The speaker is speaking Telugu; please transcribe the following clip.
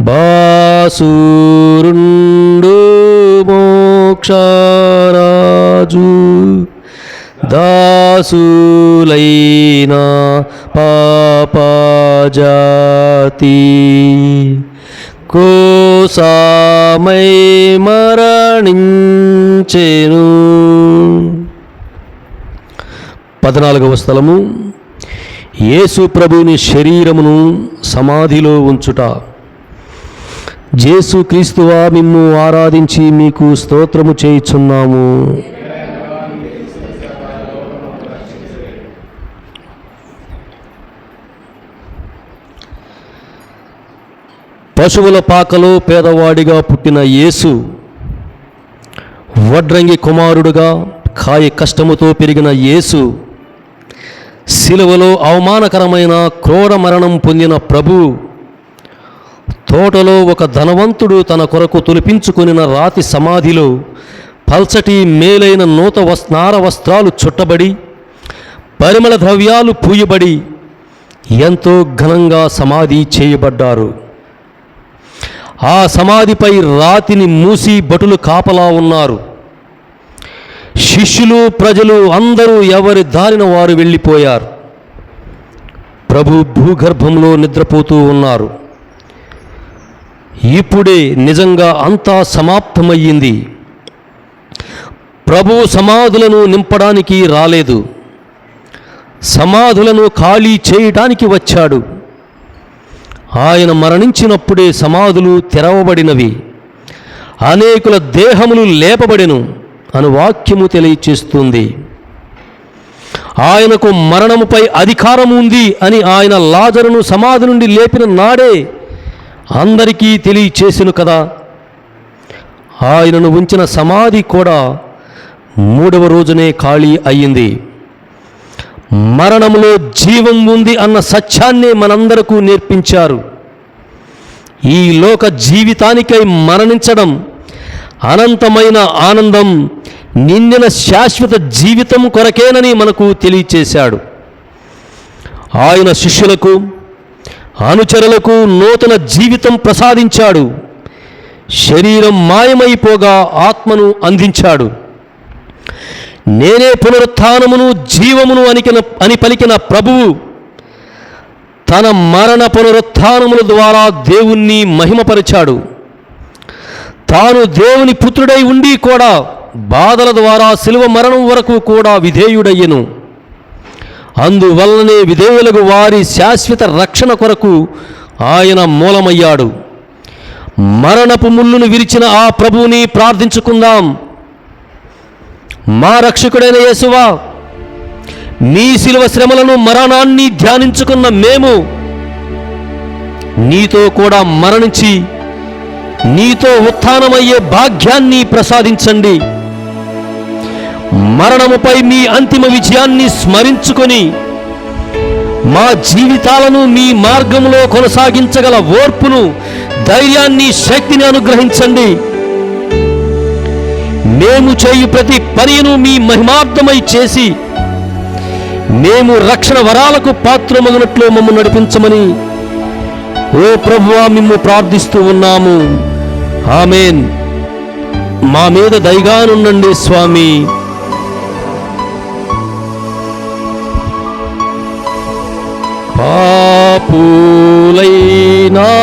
బాసురుండు మోక్షరాజు. దాసులైనా పాపజాతి. కోసామై మరణించెను. పద్నాలుగవ స్థలము. యేసు ప్రభుని శరీరమును సమాధిలో ఉంచుట. జేసు క్రీస్తువా మిమ్ము ఆరాధించి మీకు స్తోత్రము చేయుచున్నాము. పశువుల పాకలో పేదవాడిగా పుట్టిన యేసు వడ్రంగి కుమారుడుగా కాయ కష్టముతో పెరిగిన యేసు శిలువలో అవమానకరమైన క్రూర మరణం పొందిన ప్రభు తోటలో ఒక ధనవంతుడు తన కొరకు తొలిపించుకొనిన రాతి సమాధిలో పల్సటి మేలైన నూత స్నార వస్త్రాలు చుట్టబడి పరిమళ ద్రవ్యాలు పూయబడి ఎంతో ఘనంగా సమాధి చేయబడ్డారు. ఆ సమాధిపై రాతిని మూసి భటులు కాపలా ఉన్నారు. శిష్యులు ప్రజలు అందరూ ఎవరి దారిన వారు వెళ్ళిపోయారు. ప్రభు భూగర్భంలో నిద్రపోతూ ఉన్నారు. ఇప్పుడే నిజంగా అంతా సమాప్తమయ్యింది. ప్రభు సమాధులను నింపడానికి రాలేదు. సమాధులను ఖాళీ చేయటానికి వచ్చాడు. ఆయన మరణించినప్పుడే సమాధులు తెరవబడినవి. అనేకుల దేహములు లేపబడెను అని వాక్యము తెలియచేస్తుంది. ఆయనకు మరణముపై అధికారం ఉంది అని ఆయన లాజరును సమాధి నుండి లేపిన నాడే అందరికీ తెలియచేసిన కదా. ఆయనను ఉంచిన సమాధి కూడా మూడవ రోజునే ఖాళీ అయ్యింది. మరణంలో జీవం ఉంది అన్న సత్యాన్నే మనందరకు నేర్పించారు. ఈ లోక జీవితానికై మరణించడం అనంతమైన ఆనందం నిండిన శాశ్వత జీవితం కొరకేనని మనకు తెలియచేశాడు. ఆయన శిష్యులకు అనుచరులకు నూతన జీవితం ప్రసాదించాడు. శరీరం మాయమైపోగా ఆత్మను అందించాడు. నేనే పునరుత్నమును జీవమును అనికిన అని పలికిన ప్రభువు తన మరణ పునరుత్నముల ద్వారా దేవుణ్ణి మహిమపరిచాడు. తాను దేవుని పుత్రుడై ఉండి కూడా బాధల ద్వారా శిలువ మరణం వరకు కూడా విధేయుడయ్యను. అందువల్లనే విధేయులకు వారి శాశ్వత రక్షణ కొరకు ఆయన మూలమయ్యాడు. మరణపు ముళ్ళును విరిచిన ఆ ప్రభువుని ప్రార్థించుకుందాం. మా రక్షకుడైన యేసువా నీ శిలువ శ్రమలను మరణాన్ని ధ్యానించుకున్న మేము నీతో కూడా మరణించి నీతో ఉత్థానమయ్యే భాగ్యాన్ని ప్రసాదించండి. మరణముపై మీ అంతిమ విజయాన్ని స్మరించుకొని మా జీవితాలను మీ మార్గంలో కొనసాగించగల ఓర్పును ధైర్యాన్ని శక్తిని అనుగ్రహించండి. మేము చేయు ప్రతి పనిను మీ మహిమార్థమై చేసి మేము రక్షణ వరాలకు పాత్రమగినట్లు మమ్మల్ని నడిపించమని ఓ ప్రభువా మిమ్ము ప్రార్థిస్తూ ఉన్నాము. ఆమెన్. మా మీద దయగానుండండి స్వామి. பாபூலை நான்